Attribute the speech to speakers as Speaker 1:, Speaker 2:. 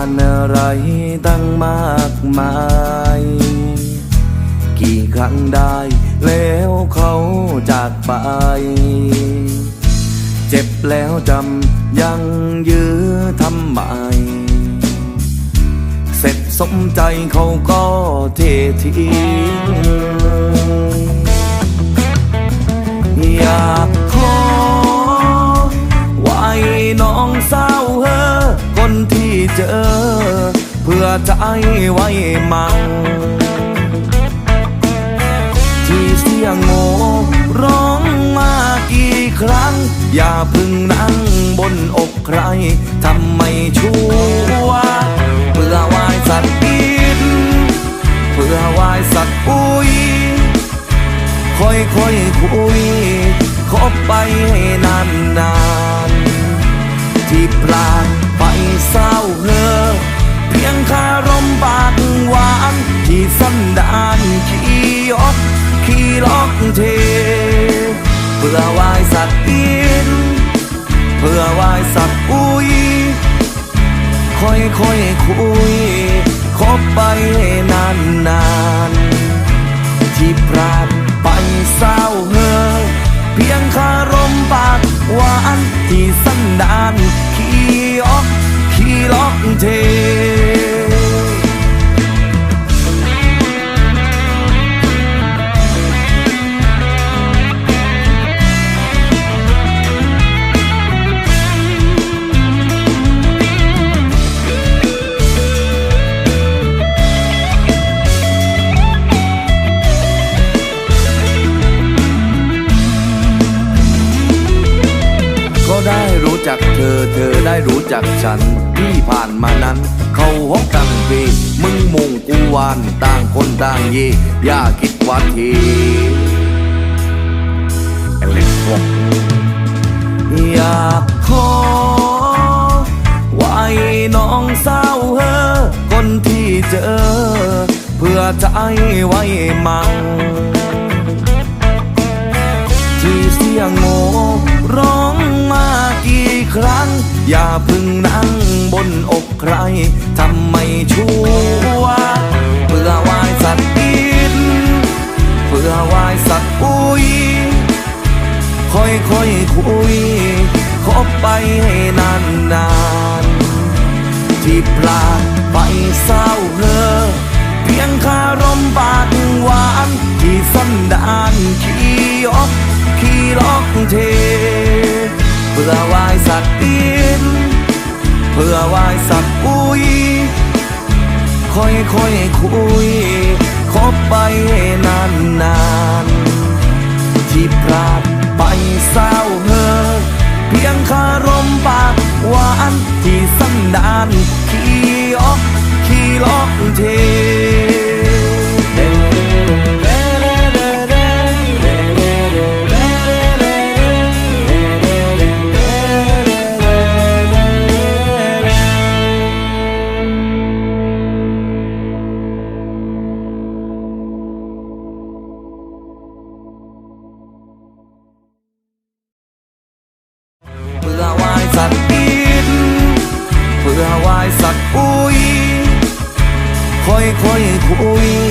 Speaker 1: านอะไรตั้งมากมาย กี่ครั้งได้ แล้วเขาจากไป เจ็บแล้วจำยังยื้อทำไม เสร็จสมใจเขาก็เททิ้งอยากขอไว้น้องสาเฮอคนที่ เจอ เพื่อใจไว้มั่งที่เสียงโง่ร้องมากี่ครั้ง อย่าพึ่งนั่งบนอกใครทำไม่ชั่วเพื่อวายสัตว์อินเพื่อวายสัตว์ปุยค่อยค่อยคุยคบไปให้นานนานๆที่พลาด เศร้าเฮอเพียงคารมปากหวาน ที่สันดานขี้ยกขี้ล็อกเท เพื่อวายสัตว์อินเพื่อวายสัตว์อุยค่อยค่อยคุยคบไปนานนานที่พลาดไปเศร้าเฮอเพียงคารมปากหวานที่สันดาน ขี้ล็ จักเธอเธอได้รู้จักฉันที่ผ่านมานั้น เขาฮกกันปีมึงมุงกูวานต่างคนต่างเย่อย่าคิดว่าทีไอ้เล็กวกอยากขอไว้น้องสาวเฮอคนที่เจอ เพื่อใจไว้มั่งที่เสียงโง่ร้อง มากี่ครั้ง อย่าพึ่งนั่งบนอกใคร ทำไม่ชั่วเพื่อวายสัตว์อินเพื่อวายสัตว์อุ้ยค่อยค่อยคุยคบไปให้นานนานที่พลาไปเศร้า ค่อยค่อยๆคุย คบไปนานนานที่พลาดไปเศร้าเฮอเพียงคารมปากหวานที่สันดานขี้อ้อขี้ล้อเท เพื่อวายสักอินเพื่อวายสักอุ้ยค่อยค่อยคุย